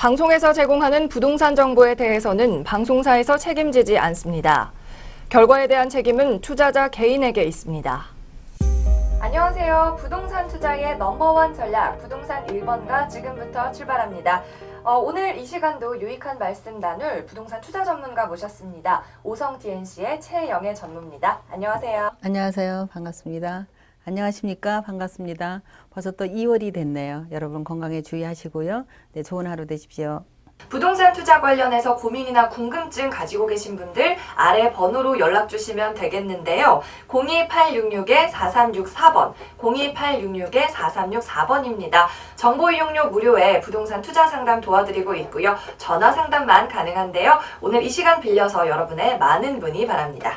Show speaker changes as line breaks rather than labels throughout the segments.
방송에서 제공하는 부동산 정보에 대해서는 방송사에서 책임지지 않습니다. 결과에 대한 책임은 투자자 개인에게 있습니다. 안녕하세요. 부동산 투자의 넘버원 전략 부동산 1번가 지금부터 출발합니다. 어, 오늘 이 시간도 유익한 말씀 나눌 부동산 투자 전문가 모셨습니다. 오성 DNC의 최영애 전무입니다. 안녕하세요.
안녕하세요. 반갑습니다. 안녕하십니까? 반갑습니다. 벌써 또 2월이 됐네요. 여러분 건강에 주의하시고요. 네, 좋은 하루 되십시오.
부동산 투자 관련해서 고민이나 궁금증 가지고 계신 분들 아래 번호로 연락 주시면 되겠는데요. 02866-4364번, 02866-4364번입니다. 정보 이용료 무료에 부동산 투자 상담 도와드리고 있고요. 전화 상담만 가능한데요. 오늘 이 시간 빌려서 여러분의 많은 문의 바랍니다.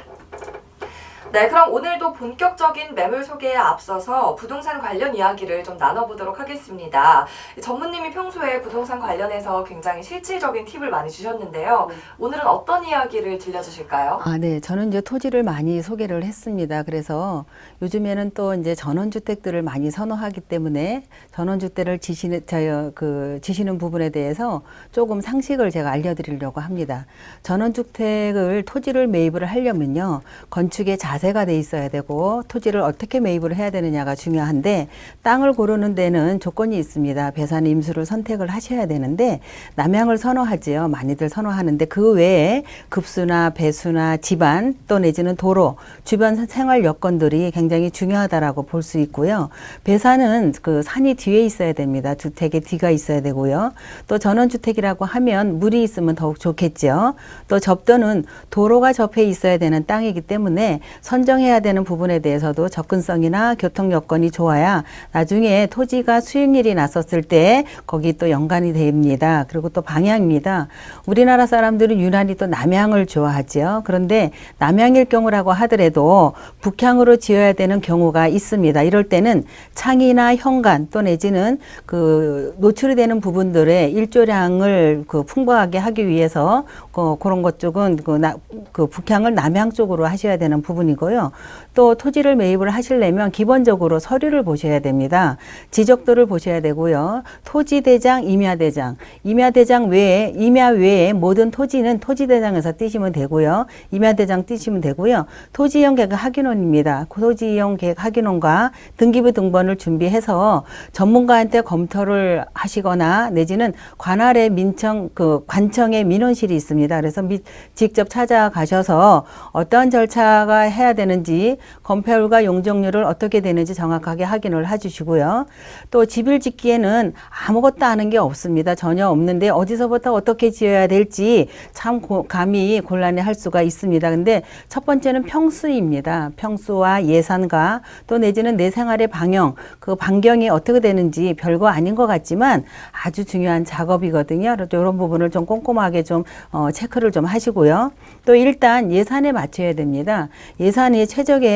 네, 그럼 오늘도 본격적인 매물 소개에 앞서서 부동산 관련 이야기를 좀 나눠보도록 하겠습니다. 전무님이 평소에 부동산 관련해서 굉장히 실질적인 팁을 많이 주셨는데요. 오늘은 어떤 이야기를 들려주실까요?
아, 네. 저는 이제 토지를 많이 소개를 했습니다. 그래서 요즘에는 또 이제 전원주택들을 많이 선호하기 때문에 전원주택을 지시는, 저, 그, 지시는 부분에 대해서 조금 상식을 제가 알려드리려고 합니다. 전원주택을 토지를 매입을 하려면요. 건축의 자세 가 돼 있어야 되고 토지를 어떻게 매입을 해야 되느냐가 중요한데 땅을 고르는 데는 조건이 있습니다. 배산 임수를 선택을 하셔야 되는데 남양을 선호하지요. 많이들 선호하는데 그 외에 급수나 배수나 집안 또 내지는 도로 주변 생활 여건들이 굉장히 중요하다라고 볼 수 있고요. 배산은 그 산이 뒤에 있어야 됩니다. 주택의 뒤가 있어야 되고요. 또 전원주택이라고 하면 물이 있으면 더욱 좋겠죠. 또 접도는 도로가 접해 있어야 되는 땅이기 때문에 선정해야 되는 부분에 대해서도 접근성이나 교통 여건이 좋아야 나중에 토지가 수익률이 났었을 때 거기 또 연관이 됩니다. 그리고 또 방향입니다. 우리나라 사람들은 유난히 또 남향을 좋아하죠. 그런데 남향일 경우라고 하더라도 북향으로 지어야 되는 경우가 있습니다. 이럴 때는 창이나 현관 또 내지는 그 노출이 되는 부분들의 일조량을 그 풍부하게 하기 위해서 그 그런 것 쪽은 그, 나, 그 북향을 남향 쪽으로 하셔야 되는 부분이고 요. 또 토지를 매입을 하시려면 기본적으로 서류를 보셔야 됩니다. 지적도를 보셔야 되고요. 토지대장, 임야대장, 임야대장 외에 임야 외에 모든 토지는 토지대장에서 띄시면 되고요. 임야대장 띄시면 되고요. 토지이용 계획 확인원입니다. 그 토지이용 계획 확인원과 등기부 등본을 준비해서 전문가한테 검토를 하시거나 내지는 관할의 민청 그 관청의 민원실이 있습니다. 그래서 미, 직접 찾아가셔서 어떠한 절차가 해야 되는지 검표율과 용적률을 어떻게 되는지 정확하게 확인을 해주시고요. 또 집을 짓기에는 아무것도 아는 게 없습니다. 전혀 없는데 어디서부터 어떻게 지어야 될지 참 고, 감히 곤란해 할 수가 있습니다. 근데 첫 번째는 평수입니다. 평수와 예산과 또 내지는 내 생활의 방향, 그 반경이 어떻게 되는지 별거 아닌 것 같지만 아주 중요한 작업이거든요. 그래서 이런 부분을 좀 꼼꼼하게 좀 어, 체크를 좀 하시고요. 또 일단 예산에 맞춰야 됩니다. 예산이 최적의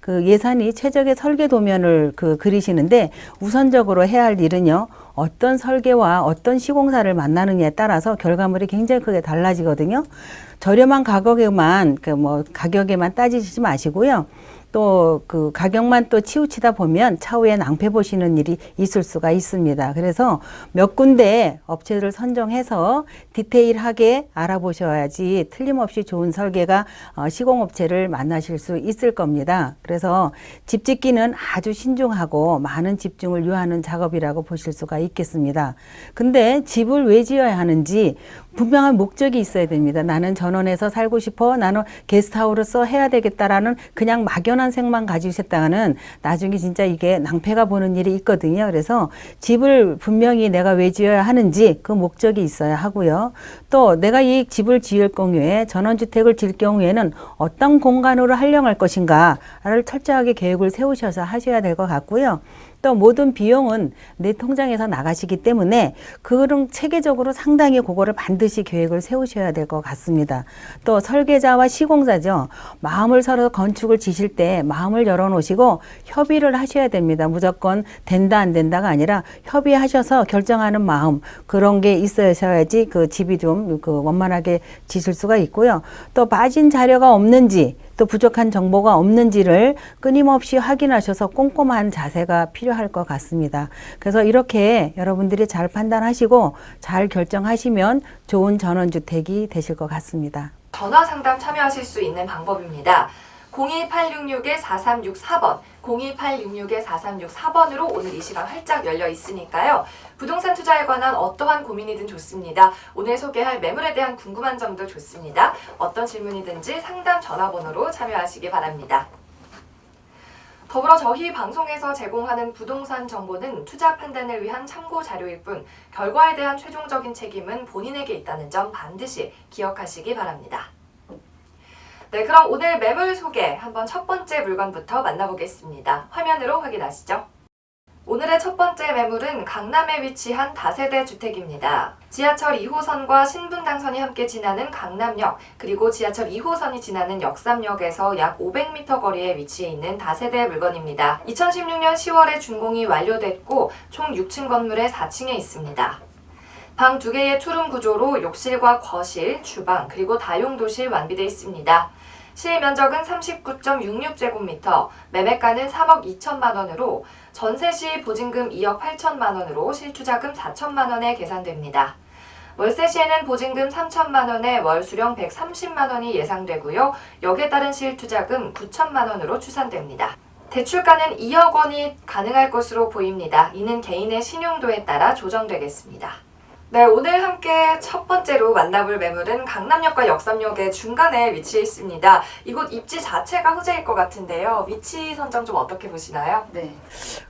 그 예산이 최적의 설계 도면을 그 그리시는데 우선적으로 해야 할 일은요. 어떤 설계와 어떤 시공사를 만나느냐에 따라서 결과물이 굉장히 크게 달라지거든요. 저렴한 가격에만 그 뭐 가격에만 따지지 마시고요. 또 그 가격만 또 치우치다 보면 차후에 낭패 보시는 일이 있을 수가 있습니다. 그래서 몇 군데 업체를 선정해서 디테일하게 알아보셔야지 틀림없이 좋은 설계가 어, 시공업체를 만나실 수 있을 겁니다. 그래서 집 짓기는 아주 신중하고 많은 집중을 요하는 작업이라고 보실 수가 있겠습니다. 근데 집을 왜 지어야 하는지 분명한 목적이 있어야 됩니다. 나는 전원에서 살고 싶어. 나는 게스트하우스로 해야 되겠다라는 그냥 막연한 생만 가지셨다가는 나중에 진짜 이게 낭패가 보는 일이 있거든요. 그래서 집을 분명히 내가 왜 지어야 하는지 그 목적이 있어야 하고요. 또 내가 이 집을 지을 경우에 전원주택을 지을 경우에는 어떤 공간으로 활용할 것인가를 철저하게 계획을 세우셔서 하셔야 될 것 같고요. 또 모든 비용은 내 통장에서 나가시기 때문에 그런 체계적으로 상당히 그거를 반드시 계획을 세우셔야 될 것 같습니다. 또 설계자와 시공사죠. 마음을 서로 건축을 지실 때 마음을 열어놓으시고 협의를 하셔야 됩니다. 무조건 된다 안 된다가 아니라 협의하셔서 결정하는 마음 그런 게 있어야지 그 집이 좀 그 원만하게 지실 수가 있고요. 또 빠진 자료가 없는지 또 부족한 정보가 없는지를 끊임없이 확인하셔서 꼼꼼한 자세가 필요할 것 같습니다. 그래서 이렇게 여러분들이 잘 판단하시고 잘 결정하시면 좋은 전원주택이 되실 것 같습니다.
전화 상담 참여하실 수 있는 방법입니다. 02866-4364번, 02866-4364번으로 오늘 이 시간 활짝 열려 있으니까요. 부동산 투자에 관한 어떠한 고민이든 좋습니다. 오늘 소개할 매물에 대한 궁금한 점도 좋습니다. 어떤 질문이든지 상담 전화번호로 참여하시기 바랍니다. 더불어 저희 방송에서 제공하는 부동산 정보는 투자 판단을 위한 참고 자료일 뿐 결과에 대한 최종적인 책임은 본인에게 있다는 점 반드시 기억하시기 바랍니다. 네, 그럼 오늘 매물 소개 한번 첫 번째 물건부터 만나보겠습니다. 화면으로 확인하시죠. 오늘의 첫 번째 매물은 강남에 위치한 다세대 주택입니다. 지하철 2호선과 신분당선이 함께 지나는 강남역, 그리고 지하철 2호선이 지나는 역삼역에서 약 500m 거리에 위치해 있는 다세대 물건입니다. 2016년 10월에 준공이 완료됐고 총 6층 건물에 4층에 있습니다. 방두 개의 투룸 구조로 욕실과 거실, 주방, 그리고 다용도실 완비되어 있습니다. 실면적은 39.66제곱미터, 매매가는 3억 2천만 원으로 전세 시 보증금 2억 8천만 원으로 실투자금 4천만 원에 계산됩니다. 월세 시에는 보증금 3천만 원에 월 수령 130만 원이 예상되고요. 역에 따른 실투자금 9천만 원으로 추산됩니다. 대출가는 2억 원이 가능할 것으로 보입니다. 이는 개인의 신용도에 따라 조정되겠습니다. 네, 오늘 함께 첫 번째로 만나볼 매물은 강남역과 역삼역의 중간에 위치해 있습니다. 이곳 입지 자체가 호재일 것 같은데요. 위치 선정 좀 어떻게 보시나요?
네.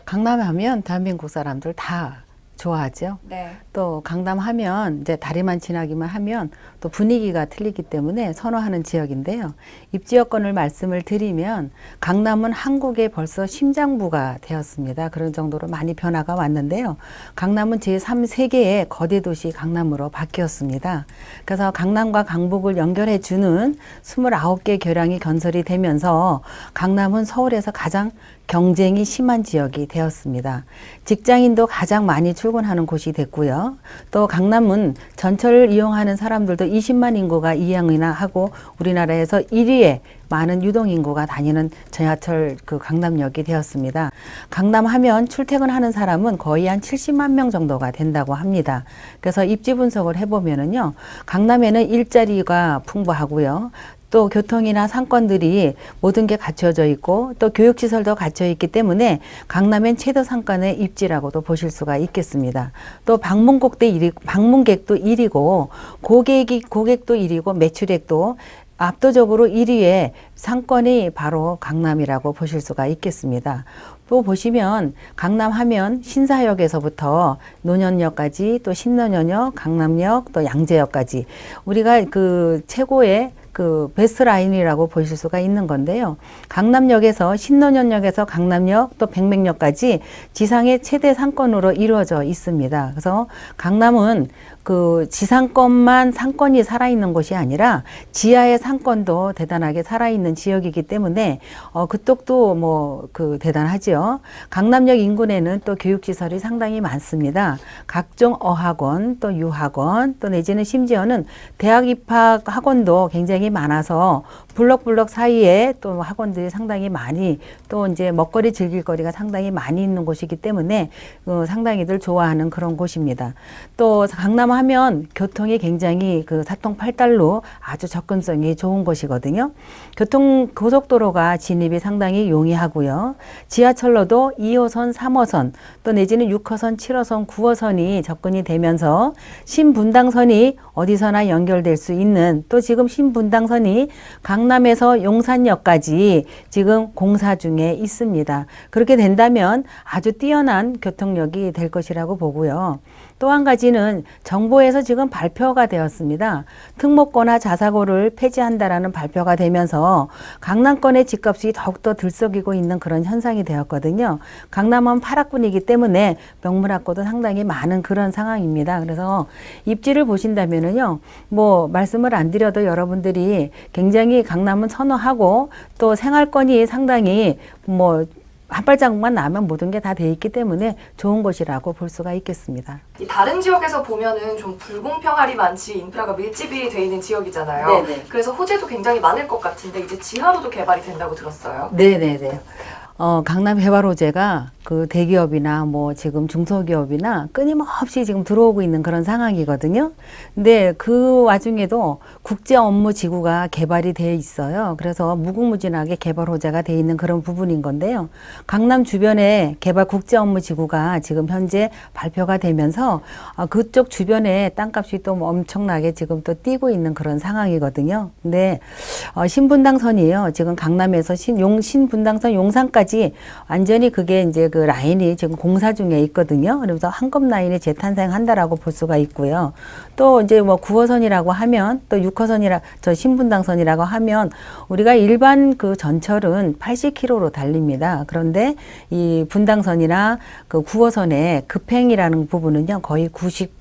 강남 하면 대한민국 사람들 다 좋아하죠.
네.
또 강남 하면 이제 다리만 지나기만 하면 또 분위기가 틀리기 때문에 선호하는 지역인데요. 입지 여건을 말씀을 드리면 강남은 한국의 벌써 심장부가 되었습니다. 그런 정도로 많이 변화가 왔는데요. 강남은 제3 세계의 거대 도시 강남으로 바뀌었습니다. 그래서 강남과 강북을 연결해 주는 29개 교량이 건설이 되면서 강남은 서울에서 가장 경쟁이 심한 지역이 되었습니다. 직장인도 가장 많이 출근하는 곳이 됐고요. 또 강남은 전철을 이용하는 사람들도 20만 인구가 이용이나 하고 우리나라에서 1위에 많은 유동 인구가 다니는 지하철 그 강남역이 되었습니다. 강남 하면 출퇴근하는 사람은 거의 한 70만 명 정도가 된다고 합니다. 그래서 입지 분석을 해보면은요, 강남에는 일자리가 풍부하고요. 또 교통이나 상권들이 모든 게 갖춰져 있고 또 교육시설도 갖춰 있기 때문에 강남엔 최대 상권의 입지라고도 보실 수가 있겠습니다. 또 방문객도 일이 방문객도 1위고 고객이 고객도 1위고 매출액도 압도적으로 1위의 상권이 바로 강남이라고 보실 수가 있겠습니다. 또 보시면 강남 하면 신사역에서부터 노년역까지 또 신노년역, 강남역, 또 양재역까지 우리가 그 최고의 그 베스트 라인이라고 보실 수가 있는 건데요. 강남역에서 신노년역에서 강남역 또 백맥역까지 지상의 최대 상권으로 이루어져 있습니다. 그래서 강남은 그 지상권만 상권이 살아있는 곳이 아니라 지하의 상권도 대단하게 살아있는 지역이기 때문에 어, 그쪽도 뭐 그 대단하지요. 강남역 인근에는 또 교육시설이 상당히 많습니다. 각종 어학원, 또 유학원, 또 내지는 심지어는 대학 입학 학원도 굉장히 많아서 블럭블럭 사이에 또 학원들이 상당히 많이 또 이제 먹거리 즐길 거리가 상당히 많이 있는 곳이기 때문에 어, 상당히들 좋아하는 그런 곳입니다. 또 강남 하면 교통이 굉장히 그 사통 팔달로 아주 접근성이 좋은 곳이거든요. 교통 고속도로가 진입이 상당히 용이하고요. 지하철로도 2호선, 3호선 또 내지는 6호선, 7호선, 9호선이 접근이 되면서 신분당선이 어디서나 연결될 수 있는 또 지금 신분당선이 강 남에서 용산역까지 지금 공사 중에 있습니다. 그렇게 된다면 아주 뛰어난 교통력이 될 것이라고 보고요. 또 한 가지는 정부에서 지금 발표가 되었습니다. 특목고나 자사고를 폐지한다라는 발표가 되면서 강남권의 집값이 더욱더 들썩이고 있는 그런 현상이 되었거든요. 강남은 파락군이기 때문에 명문학고도 상당히 많은 그런 상황입니다. 그래서 입지를 보신다면은요, 뭐 말씀을 안 드려도 여러분들이 굉장히 강남은 선호하고 또 생활권이 상당히 뭐 한 발자국만 나면 모든 게 다 돼 있기 때문에 좋은 곳이라고 볼 수가 있겠습니다.
이 다른 지역에서 보면은 좀 불공평할이 많지 인프라가 밀집이 돼 있는 지역이잖아요.
네네.
그래서 호재도 굉장히 많을 것 같은데 이제 지하로도 개발이 된다고 들었어요.
네네네. 어, 강남 해바로제가 그 대기업이나 뭐 지금 중소기업이나 끊임없이 지금 들어오고 있는 그런 상황이거든요. 근데 그 와중에도 국제 업무 지구가 개발이 돼 있어요. 그래서 무궁무진하게 개발 호재가 돼 있는 그런 부분인 건데요. 강남 주변에 개발 국제 업무 지구가 지금 현재 발표가 되면서 어, 그쪽 주변에 땅값이 또 엄청나게 지금 또 뛰고 있는 그런 상황이거든요. 근데 어, 신분당선이에요. 지금 강남에서 신, 용, 신분당선 용산까지 완전히 그게 이제 그 라인이 지금 공사 중에 있거든요. 그래서 한급 라인이 재탄생한다라고 볼 수가 있고요. 또 이제 뭐 9호선이라고 하면 또 6호선이라 저 신분당선이라고 하면 우리가 일반 그 전철은 80km로 달립니다. 그런데 이 분당선이나 그 9호선의 급행이라는 부분은요 거의 90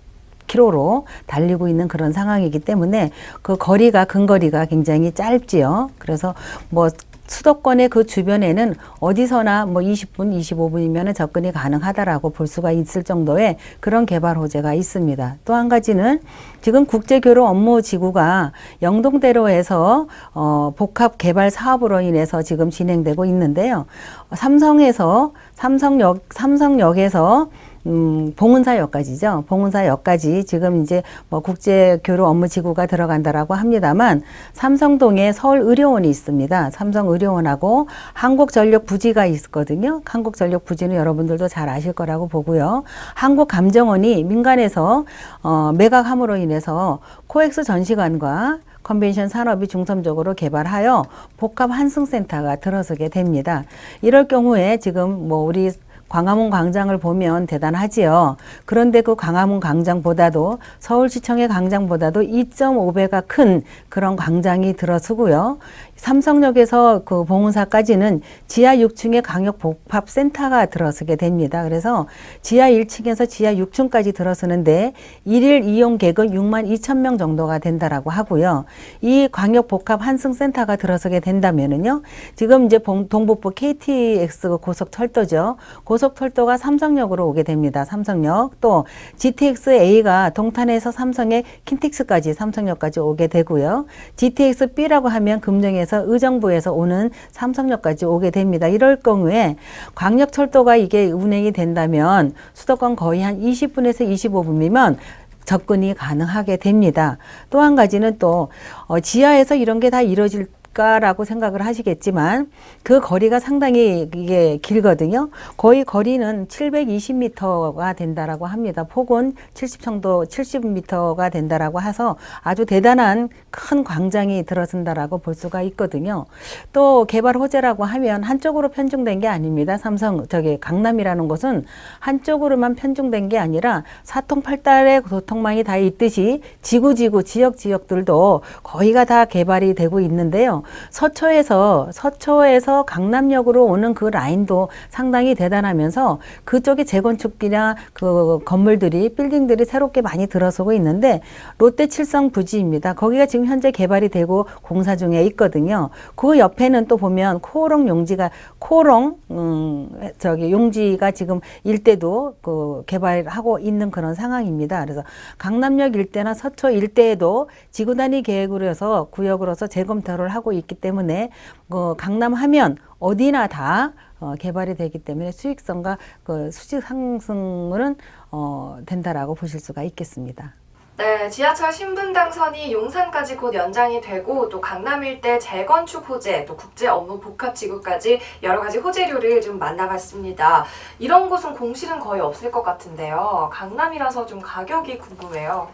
킬로로 달리고 있는 그런 상황이기 때문에 그 거리가 근거리가 굉장히 짧지요. 그래서 뭐 수도권의 그 주변에는 어디서나 뭐 20분, 25분이면 접근이 가능하다라고 볼 수가 있을 정도의 그런 개발 호재가 있습니다. 또 한 가지는 지금 국제교류 업무 지구가 영동대로에서 어, 복합 개발 사업으로 인해서 지금 진행되고 있는데요. 삼성에서 삼성역 삼성역에서 음, 봉은사역까지죠. 봉은사역까지 지금 이제 뭐 국제교류 업무지구가 들어간다라고 합니다만 삼성동에 서울의료원이 있습니다. 삼성의료원하고 한국전력 부지가 있거든요. 한국전력 부지는 여러분들도 잘 아실 거라고 보고요. 한국감정원이 민간에서 어, 매각함으로 인해서 코엑스 전시관과 컨벤션 산업이 중점적으로 개발하여 복합 환승센터가 들어서게 됩니다. 이럴 경우에 지금 뭐 우리 광화문 광장을 보면 대단하지요. 그런데 그 광화문 광장보다도 서울시청의 광장보다도 2.5배가 큰 그런 광장이 들어서고요. 삼성역에서 그 봉은사까지는 지하 6층의 강역 복합 센터가 들어서게 됩니다. 그래서 지하 1층에서 지하 6층까지 들어서는데 일일 이용객은 6만 2천 명 정도가 된다라고 하고요. 이 광역 복합 환승 센터가 들어서게 된다면은요. 지금 이제 봉- 동북부 KTX 고속철도죠. 고속철도가 삼성역으로 오게 됩니다. 삼성역 또 GTX A가 동탄에서 삼성의 킨텍스까지 삼성역까지 오게 되고요. GTX B라고 하면 금정에서 의정부에서 오는 삼성역까지 오게 됩니다. 이럴 경우에 광역철도가 이게 운행이 된다면 수도권 거의 한 20분에서 25분이면 접근이 가능하게 됩니다. 또 한 가지는 또 어, 지하에서 이런 게 다 이루어질 까라고 생각을 하시겠지만 그 거리가 상당히 이게 길거든요. 거의 거리는 720m가 된다라고 합니다. 폭은 70 정도 70m가 된다라고 해서 아주 대단한 큰 광장이 들어선다라고 볼 수가 있거든요. 또 개발 호재라고 하면 한쪽으로 편중된 게 아닙니다. 삼성 저기 강남이라는 곳은 한쪽으로만 편중된 게 아니라 사통팔달의 교통망이 다 있듯이 지구 지구 지역 지역들도 거의가 다 개발이 되고 있는데요. 서초에서 서초에서 강남역으로 오는 그 라인도 상당히 대단하면서 그쪽에 재건축이나 그 건물들이 빌딩들이 새롭게 많이 들어서고 있는데 롯데 칠성 부지입니다. 거기가 지금 현재 개발이 되고 공사 중에 있거든요. 그 옆에는 또 보면 코오롱 용지가 코오롱 음 저기 용지가 지금 일대도 그 개발하고 있는 그런 상황입니다. 그래서 강남역 일대나 서초 일대에도 지구 단위 계획으로 해서 구역으로서 재검토를 하고 있기 때문에 그 강남 하면 어디나 다 어, 개발이 되기 때문에 수익성과 그 수직 상승은 어, 된다라고 보실 수가 있겠습니다.
네, 지하철 신분당선이 용산까지 곧 연장이 되고 또 강남 일대 재건축 호재, 또 국제 업무 복합 지구까지 여러 가지 호재료를 좀 만나봤습니다. 이런 곳은 공실은 거의 없을 것 같은데요. 강남이라서 좀 가격이 궁금해요.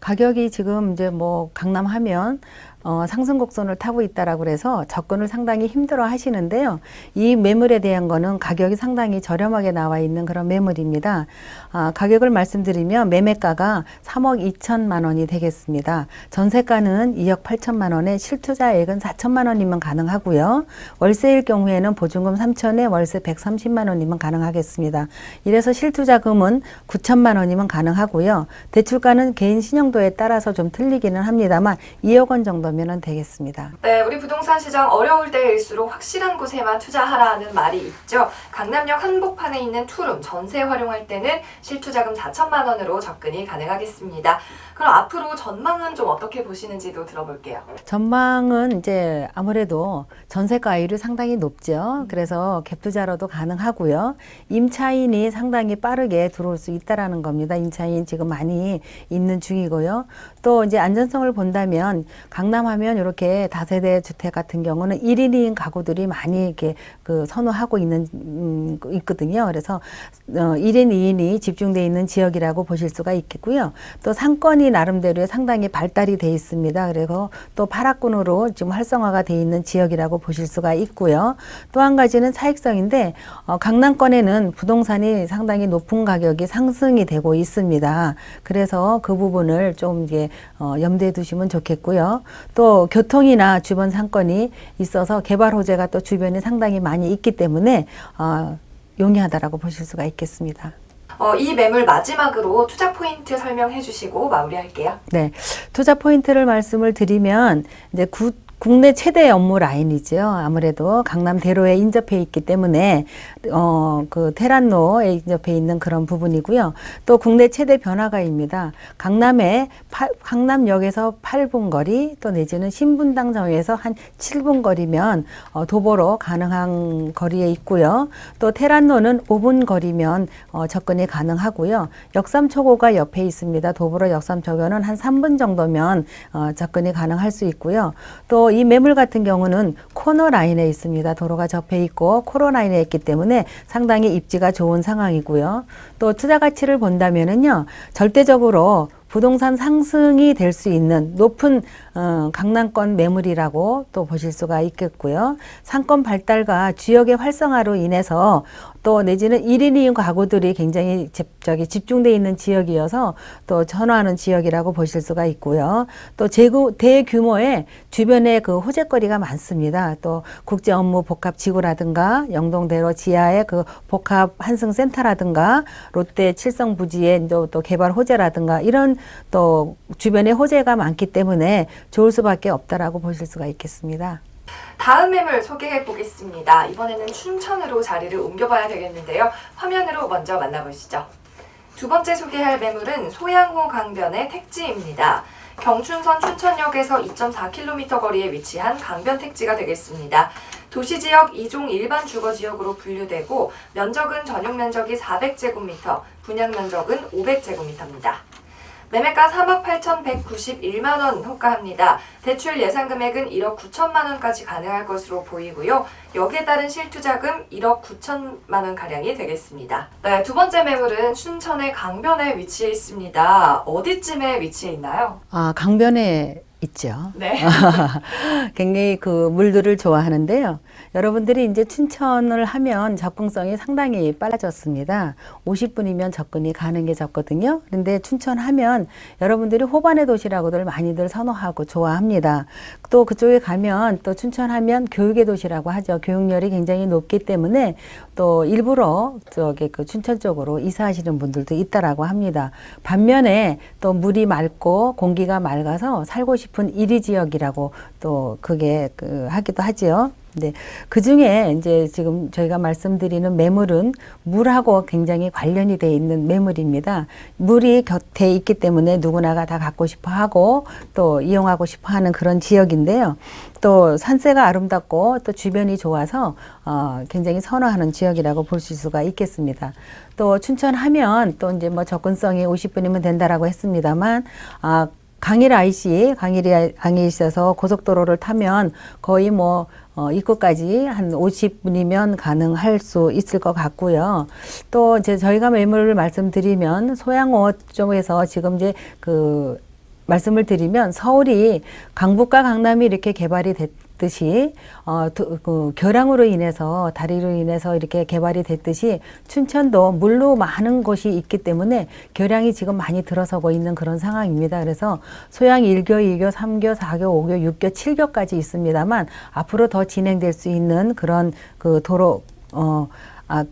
가격이 지금 이제 뭐 강남 하면 어, 상승 곡선을 타고 있다라고 그래서 접근을 상당히 힘들어 하시는데요. 이 매물에 대한 거는 가격이 상당히 저렴하게 나와 있는 그런 매물입니다. 아, 가격을 말씀드리면 매매가가 3억 2천만 원이 되겠습니다. 전세가는 2억 8천만 원에 실투자액은 4천만 원이면 가능하고요. 월세일 경우에는 보증금 3천에 월세 130만 원이면 가능하겠습니다. 이래서 실투자금은 9천만 원이면 가능하고요. 대출가는 개인 신용도에 따라서 좀 틀리기는 합니다만 2억 원 정도 면 정도면 되겠습니다.
네, 우리 부동산 시장 어려울 때일수록 확실한 곳에만 투자하라는 말이 있죠. 강남역 한복판에 있는 투룸 전세 활용할 때는 실투자금 4천만 원으로 접근이 가능하겠습니다. 그럼 앞으로 전망은 좀 어떻게 보시는지도 들어볼게요.
전망은 이제 아무래도 전세가율이 상당히 높죠. 그래서 갭 투자로도 가능하고요. 임차인이 상당히 빠르게 들어올 수 있다라는 겁니다. 임차인 지금 많이 있는 중이고요. 또 이제 안전성을 본다면 강남 하면 이렇게 다세대 주택 같은 경우는 1인 2인 가구들이 많이 이렇게 그 선호하고 있는 음, 있거든요. 그래서 어, 1인 2인이 집중돼 있는 지역이라고 보실 수가 있겠고요. 또 상권이 나름대로 상당히 발달이 돼 있습니다. 그리고 또 파락군으로 지금 활성화가 돼 있는 지역이라고 보실 수가 있고요. 또 한 가지는 사익성인데 어, 강남권에는 부동산이 상당히 높은 가격이 상승이 되고 있습니다. 그래서 그 부분을 좀 이제 어, 염두에 두시면 좋겠고요. 또 교통이나 주변 상권이 있어서 개발 호재가 또 주변에 상당히 많이 있기 때문에 어, 용이하다라고 보실 수가 있겠습니다.
어, 이 매물 마지막으로 투자 포인트 설명해 주시고 마무리할게요.
네. 투자 포인트를 말씀을 드리면 이제 구, 국내 최대 업무 라인이죠. 아무래도 강남 대로에 인접해 있기 때문에 어, 그 테란로에 인접해 있는 그런 부분이고요. 또 국내 최대 변화가입니다. 강남에 팔- 강남역에서 8분 거리 또 내지는 신분당점에서 한 7분 거리면 어, 도보로 가능한 거리에 있고요. 또 테란로는 5분 거리면 어, 접근이 가능하고요. 역삼초고가 옆에 있습니다. 도보로 역삼초고는 한 3분 정도면 어, 접근이 가능할 수 있고요. 또이 매물 같은 경우는 코너 라인에 있습니다. 도로가 접해 있고 코너 라인에 있기 때문에 상당히 입지가 좋은 상황이고요. 또 투자 가치를 본다면은요. 절대적으로 부동산 상승이 될 수 있는 높은 어, 강남권 매물이라고 또 보실 수가 있겠고요. 상권 발달과 지역의 활성화로 인해서 또 내지는 1인 2인 가구들이 굉장히 집, 저기 집중돼 있는 지역이어서 또 전화하는 지역이라고 보실 수가 있고요. 또 제구, 대규모의 주변에 그 호재거리가 많습니다. 또 국제 업무 복합 지구라든가 영동대로 지하의 그 복합 한승센터라든가 롯데 칠성 부지의 또, 또 개발 호재라든가 이런 또 주변에 호재가 많기 때문에 좋을 수밖에 없다라고 보실 수가 있겠습니다.
다음 매물 소개해 보겠습니다. 이번에는 춘천으로 자리를 옮겨봐야 되겠는데요. 화면으로 먼저 만나보시죠. 두 번째 소개할 매물은 소양호 강변의 택지입니다. 경춘선 춘천역에서 2.4km 거리에 위치한 강변 택지가 되겠습니다. 도시지역 2종 일반 주거지역으로 분류되고 면적은 전용 면적이 400제곱미터, 분양 면적은 500제곱미터입니다. 매매가 3억 8,191만 원 호가합니다. 대출 예상 금액은 1억 9천만 원까지 가능할 것으로 보이고요. 여기에 따른 실투자금 1억 9천만 원 가량이 되겠습니다. 네, 두 번째 매물은 춘천의 강변에 위치해 있습니다. 어디쯤에 위치해 있나요?
아, 강변에 있죠.
네.
굉장히 그 물들을 좋아하는데요. 여러분들이 이제 춘천을 하면 접근성이 상당히 빨라졌습니다. 50분이면 접근이 가능해졌거든요. 그런데 춘천 하면 여러분들이 호반의 도시라고들 많이들 선호하고 좋아합니다. 또 그쪽에 가면 또 춘천 하면 교육의 도시라고 하죠. 교육열이 굉장히 높기 때문에 또 일부러 저기 그 춘천 쪽으로 이사하시는 분들도 있다라고 합니다. 반면에 또 물이 맑고 공기가 맑아서 살고 싶은 이리 지역이라고 또 그게 그 하기도 하지요. 네. 그 중에 이제 지금 저희가 말씀드리는 매물은 물하고 굉장히 관련이 돼 있는 매물입니다. 물이 곁에 있기 때문에 누구나가 다 갖고 싶어 하고 또 이용하고 싶어 하는 그런 지역인데요. 또 산세가 아름답고 또 주변이 좋아서 어, 굉장히 선호하는 지역이라고 볼 수가 있겠습니다. 또 춘천 하면 또 이제 뭐 접근성이 50분이면 된다라고 했습니다만 아, 강일 IC, 강일이, 강일이 있어서 고속도로를 타면 거의 뭐, 어, 입구까지 한 50분이면 가능할 수 있을 것 같고요. 또 이제 저희가 매물을 말씀드리면 소양호 쪽에서 지금 이제 그 말씀을 드리면 서울이 강북과 강남이 이렇게 개발이 됐 듯이 어, 도- 그 결항으로 인해서 다리로 인해서 이렇게 개발이 됐듯이 춘천도 물로 많은 곳이 있기 때문에 결항이 지금 많이 들어서고 있는 그런 상황입니다. 그래서 소양 1교, 2교, 3교, 4교, 5교, 6교, 7교까지 있습니다만 앞으로 더 진행될 수 있는 그런 그 도로 어, 아,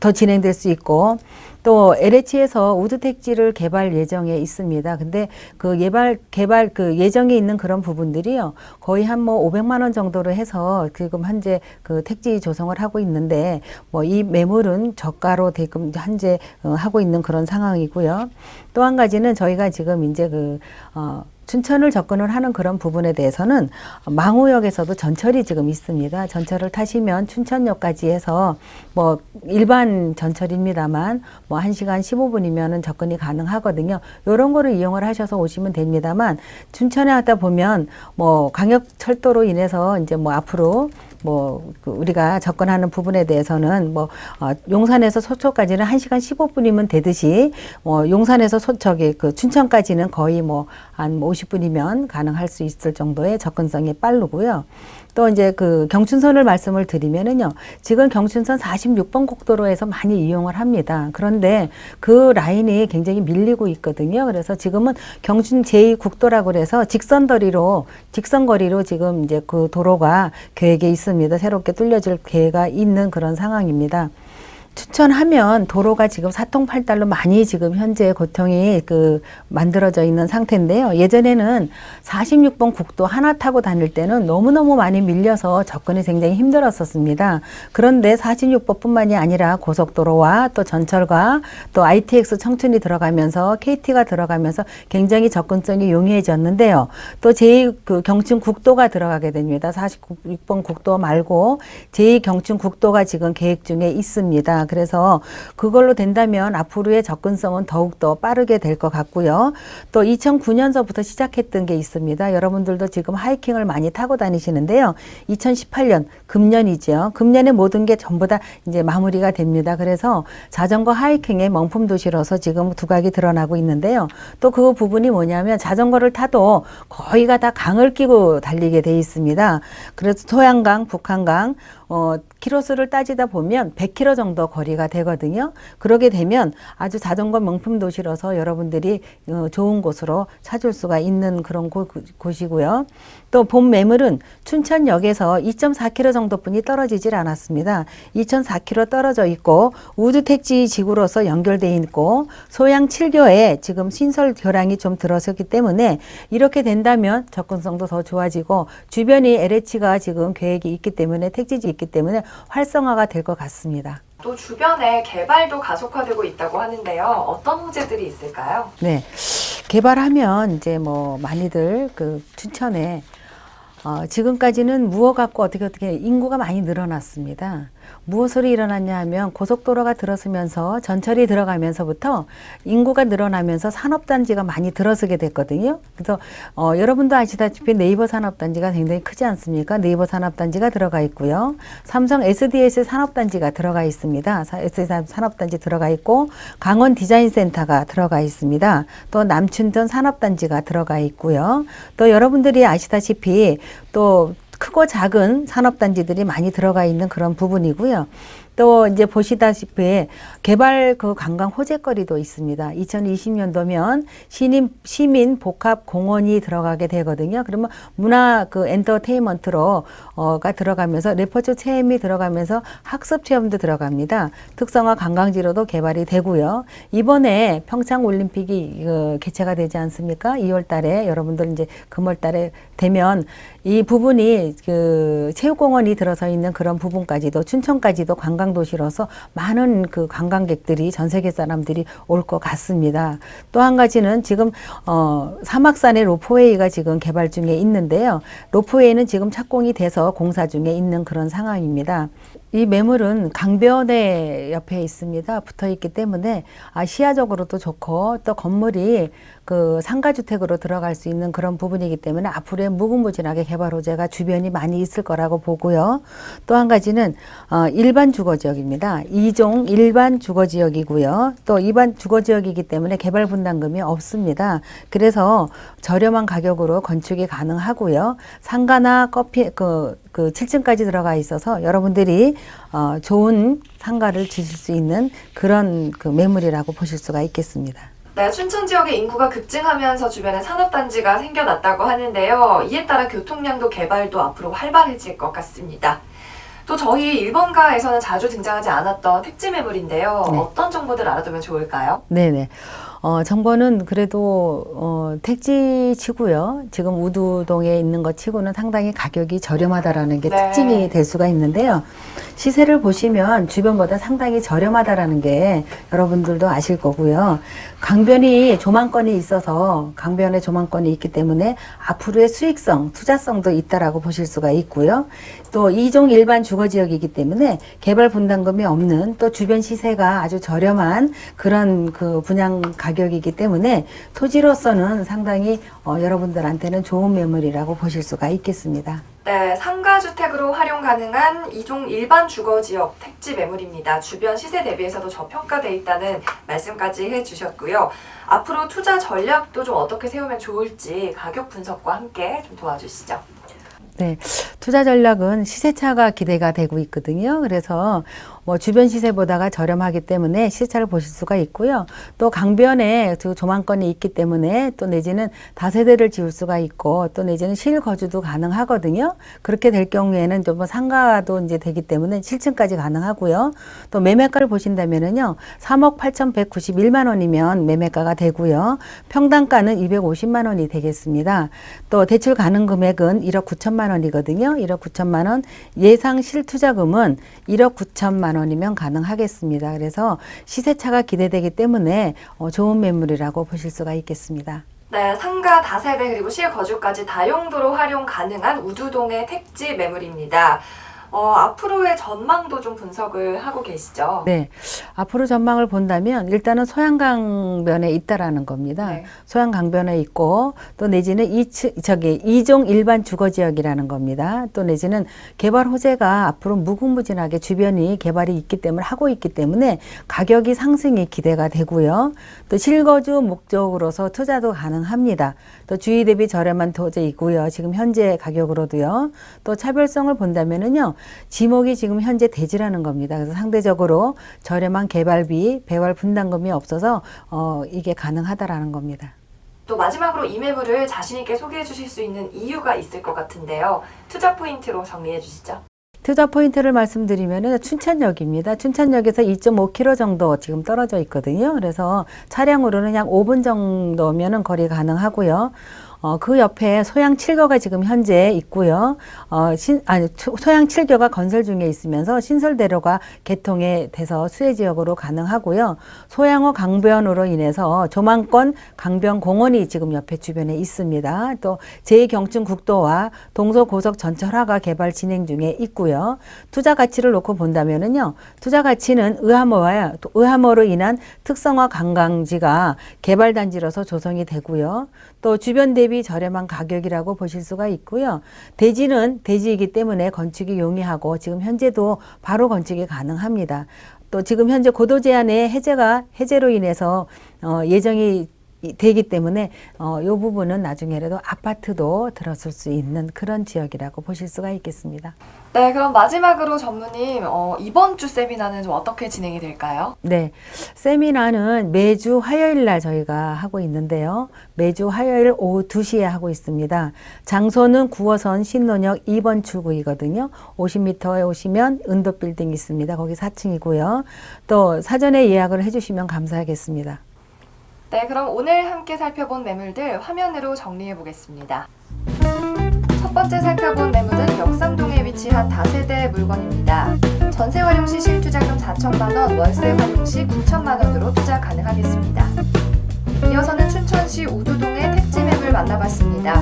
더 진행될 수 있고 또 LH에서 우드 택지를 개발 예정에 있습니다. 근데 그 예발 개발 그 예정에 있는 그런 부분들이요. 거의 한 뭐 500만 원 정도로 해서 지금 현재 그 택지 조성을 하고 있는데 뭐 이 매물은 저가로 지금 현재 어, 하고 있는 그런 상황이고요. 또 한 가지는 저희가 지금 이제 그 어, 춘천을 접근을 하는 그런 부분에 대해서는 망우역에서도 전철이 지금 있습니다. 전철을 타시면 춘천역까지 해서 뭐 일반 전철입니다만 뭐 1시간 15분이면은 접근이 가능하거든요. 요런 거를 이용을 하셔서 오시면 됩니다만 춘천에 하다 보면 뭐 광역 철도로 인해서 이제 뭐 앞으로 뭐그 우리가 접근하는 부분에 대해서는 뭐 어, 용산에서 소초까지는 1시간 15분이면 되듯이 뭐 용산에서 소 저기 그 춘천까지는 거의 뭐 한 50분이면 가능할 수 있을 정도의 접근성이 빠르고요. 또 이제 그 경춘선을 말씀을 드리면은요. 지금 경춘선 46번 국도로에서 많이 이용을 합니다. 그런데 그 라인이 굉장히 밀리고 있거든요. 그래서 지금은 경춘 제2국도라고 그래서 직선거리로 직선거리로 지금 이제 그 도로가 계획에 있습니다. 새롭게 뚫려질 계획가 있는 그런 상황입니다. 추천하면 도로가 지금 사통팔달로 많이 지금 현재 고통이 그 만들어져 있는 상태인데요. 예전에는 46번 국도 하나 타고 다닐 때는 너무너무 많이 밀려서 접근이 굉장히 힘들었었습니다. 그런데 46번뿐만이 아니라 고속도로와 또 전철과 또 ITX 청춘이 들어가면서 KT가 들어가면서 굉장히 접근성이 용이해졌는데요. 또 제2 그 경춘 국도가 들어가게 됩니다. 46번 국도 말고 제2 경춘 국도가 지금 계획 중에 있습니다. 그래서 그걸로 된다면 앞으로의 접근성은 더욱더 빠르게 될 것 같고요. 또 2009년서부터 시작했던 게 있습니다. 여러분들도 지금 하이킹을 많이 타고 다니시는데요. 2018년 금년이죠. 금년에 모든 게 전부 다 이제 마무리가 됩니다. 그래서 자전거 하이킹의 명품 도시로서 지금 두각이 드러나고 있는데요. 또 그 부분이 뭐냐면 자전거를 타도 거의가 다 강을 끼고 달리게 돼 있습니다. 그래서 소양강, 북한강 어, 키로수를 따지다 보면 100km 정도 거리가 되거든요. 그러게 되면 아주 자전거 명품 도시로서 여러분들이 어, 좋은 곳으로 찾을 수가 있는 그런 곳, 곳이고요. 또본 매물은 춘천역에서 2.4km 정도뿐이 떨어지질 않았습니다. 2.4km 떨어져 있고 우주 택지 지구로서 연결돼 있고 소양 7교에 지금 신설 교량이 좀 들어섰기 때문에 이렇게 된다면 접근성도 더 좋아지고 주변이 LH가 지금 계획이 있기 때문에 택지지 있기 때문에 활성화가 될 것 같습니다.
또 주변에 개발도 가속화되고 있다고 하는데요. 어떤 호재들이 있을까요?
네. 개발하면 이제 뭐 많이들 그 춘천에 어, 지금까지는 무엇 갖고 어떻게 어떻게 인구가 많이 늘어났습니다. 무엇으로 일어났냐 하면 고속도로가 들어서면서 전철이 들어가면서부터 인구가 늘어나면서 산업단지가 많이 들어서게 됐거든요. 그래서 어, 여러분도 아시다시피 네이버 산업단지가 굉장히 크지 않습니까? 네이버 산업단지가 들어가 있고요. 삼성 SDS 산업단지가 들어가 있습니다. 사- SDS 산업단지 들어가 있고 강원 디자인센터가 들어가 있습니다. 또 남춘천 산업단지가 들어가 있고요. 또 여러분들이 아시다시피 또 크고 작은 산업단지들이 많이 들어가 있는 그런 부분이고요. 또 이제 보시다시피 개발 그 관광 호재거리도 있습니다. 2020년도면 시민 시민 복합 공원이 들어가게 되거든요. 그러면 문화 그 엔터테인먼트로 어가 들어가면서 레퍼토 체험이 들어가면서 학습 체험도 들어갑니다. 특성화 관광지로도 개발이 되고요. 이번에 평창 올림픽이 그 개최가 되지 않습니까? 2월 달에 여러분들 이제 금월 달에 되면 이 부분이 그 체육공원이 들어서 있는 그런 부분까지도 춘천까지도 관광 도시로서 많은 그 관광객들이 전 세계 사람들이 올 것 같습니다. 또 한 가지는 지금 어 사막산의 로프웨이가 지금 개발 중에 있는데요. 로프웨이는 지금 착공이 돼서 공사 중에 있는 그런 상황입니다. 이 매물은 강변에 옆에 있습니다. 붙어 있기 때문에 아, 시야적으로도 좋고 또 건물이 그 상가주택으로 들어갈 수 있는 그런 부분이기 때문에 앞으로의 무궁무진하게 개발 호재가 주변이 많이 있을 거라고 보고요. 또 한 가지는 어, 일반 주거 지역입니다. 이종 일반 주거 지역이고요. 또 일반 주거 지역이기 때문에 개발 분담금이 없습니다. 그래서 저렴한 가격으로 건축이 가능하고요. 상가나 커피 그, 그 7층까지 들어가 있어서 여러분들이 어, 좋은 상가를 지실 수 있는 그런 그 매물이라고 보실 수가 있겠습니다.
네, 춘천 지역의 인구가 급증하면서 주변에 산업단지가 생겨났다고 하는데요. 이에 따라 교통량도 개발도 앞으로 활발해질 것 같습니다. 또 저희 1번가에서는 자주 등장하지 않았던 택지 매물인데요.
네.
어떤 정보들 알아두면 좋을까요?
네네. 어, 정보는 그래도 어, 택지 치고요. 지금 우두동에 있는 것 치고는 상당히 가격이 저렴하다라는 게
네.
특징이 될 수가 있는데요. 시세를 보시면 주변보다 상당히 저렴하다라는 게 여러분들도 아실 거고요. 강변이 조망권이 있어서 강변에 조망권이 있기 때문에 앞으로의 수익성, 투자성도 있다라고 보실 수가 있고요. 또 이종 일반 주거 지역이기 때문에 개발 분담금이 없는 또 주변 시세가 아주 저렴한 그런 그 분양 가격 이기 때문에 토지로서는 상당히 어, 여러분들한테는 좋은 매물이라고 보실 수가 있겠습니다.
네, 상가주택으로 활용 가능한 이종 일반 주거지역 택지 매물입니다. 주변 시세 대비해서도 저평가돼 있다는 말씀까지 해주셨고요. 앞으로 투자 전략도 좀 어떻게 세우면 좋을지 가격 분석과 함께 좀 도와주시죠.
네, 투자 전략은 시세차가 기대가 되고 있거든요. 그래서 뭐 주변 시세보다가 저렴하기 때문에 시세차를 보실 수가 있고요. 또 강변에 그 조망권이 있기 때문에 또 내지는 다세대를 지을 수가 있고 또 내지는 실거주도 가능하거든요. 그렇게 될 경우에는 좀 상가도 이제 되기 때문에 7층까지 가능하고요. 또 매매가를 보신다면은요. 3억 8,191만 원이면 매매가가 되고요. 평당가는 250만 원이 되겠습니다. 또 대출 가능 금액은 1억 9천만 원이거든요. 1억 9천만 원. 예상 실투자금은 1억 9천만 원이면 가능하겠습니다. 그래서 시세차가 기대되기 때문에 어, 좋은 매물이라고 보실 수가 있겠습니다.
네, 상가 다세대 그리고 실거주까지 다용도로 활용 가능한 우두동의 택지 매물입니다. 어, 앞으로의 전망도 좀 분석을 하고 계시죠?
네. 앞으로 전망을 본다면 일단은 소양강변에 있다라는 겁니다.
네.
소양강변에 있고 또 내지는 이층 저기 이종 일반 주거 지역이라는 겁니다. 또 내지는 개발 호재가 앞으로 무궁무진하게 주변이 개발이 있기 때문에 하고 있기 때문에 가격이 상승이 기대가 되고요. 또 실거주 목적으로서 투자도 가능합니다. 또 주위 대비 저렴한 토지이고요. 지금 현재 가격으로도요. 또 차별성을 본다면은요. 지목이 지금 현재 대지라는 겁니다. 그래서 상대적으로 저렴한 개발비, 배월 분담금이 없어서 어, 이게 가능하다라는 겁니다.
또 마지막으로 이 매물을 자신 있게 소개해 주실 수 있는 이유가 있을 것 같은데요. 투자 포인트로 정리해 주시죠.
투자 포인트를 말씀드리면은 춘천역입니다. 춘천역에서 2.5km 정도 지금 떨어져 있거든요. 그래서 차량으로는 약 5분 정도면은 거리 가능하고요. 어, 그 옆에 소양 7거가 지금 현재 있고요. 어, 신, 아니, 초- 소양 7교가 건설 중에 있으면서 신설대로가 개통에 돼서 수혜 지역으로 가능하고요. 소양호 강변으로 인해서 조망권 강변 공원이 지금 옆에 주변에 있습니다. 또 제2경춘 국도와 동서고속 전철화가 개발 진행 중에 있고요. 투자 가치를 놓고 본다면은요. 투자 가치는 의암호와 또 의암호로 인한 특성화 관광지가 개발 단지로서 조성이 되고요. 또 주변 대비 저렴한 가격이라고 보실 수가 있고요. 대지는 대지이기 때문에 건축이 용이하고 지금 현재도 바로 건축이 가능합니다. 또 지금 현재 고도 제한의 해제가 해제로 인해서 어, 예정이 이- 되기 때문에 어, 이 부분은 나중에라도 아파트도 들었을 수 있는 그런 지역이라고 보실 수가 있겠습니다.
네, 그럼 마지막으로 전무님 어, 이번 주 세미나는 좀 어떻게 진행이 될까요?
네. 세미나는 매주 화요일 날 저희가 하고 있는데요. 매주 화요일 오후 2시에 하고 있습니다. 장소는 9호선 신논역 2번 출구이거든요. 50m에 오시면 은도 빌딩 있습니다. 거기 4층이고요. 또 사전에 예약을 해주시면 감사하겠습니다.
네, 그럼 오늘 함께 살펴본 매물들 화면으로 정리해 보겠습니다. 첫 번째 살펴본 매물은 역삼동에 위치한 다세대 물건입니다. 전세 활용 시 실투자금 4천만 원, 월세 활용 시 9천만 원으로 투자 가능하겠습니다. 이어서는 춘천시 우두동의 택지 매물 만나봤습니다.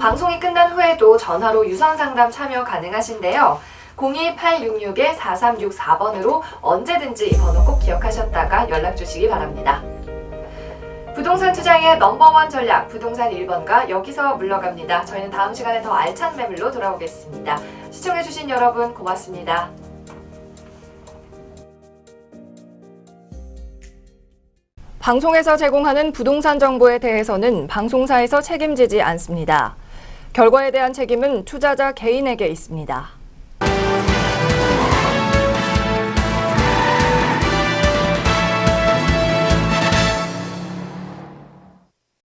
방송이 끝난 후에도 전화로 유선 상담 참여 가능하신데요. 02866-4364번으로 언제든지 이 번호 꼭 기억하셨다가 연락 주시기 바랍니다. 부동산 투자의 넘버원 전략 부동산 1번가 여기서 물러갑니다. 저희는 다음 시간에 더 알찬 매물로 돌아오겠습니다. 시청해주신 여러분 고맙습니다. 방송에서 제공하는 부동산 정보에 대해서는 방송사에서 책임지지 않습니다. 결과에 대한 책임은 투자자 개인에게 있습니다.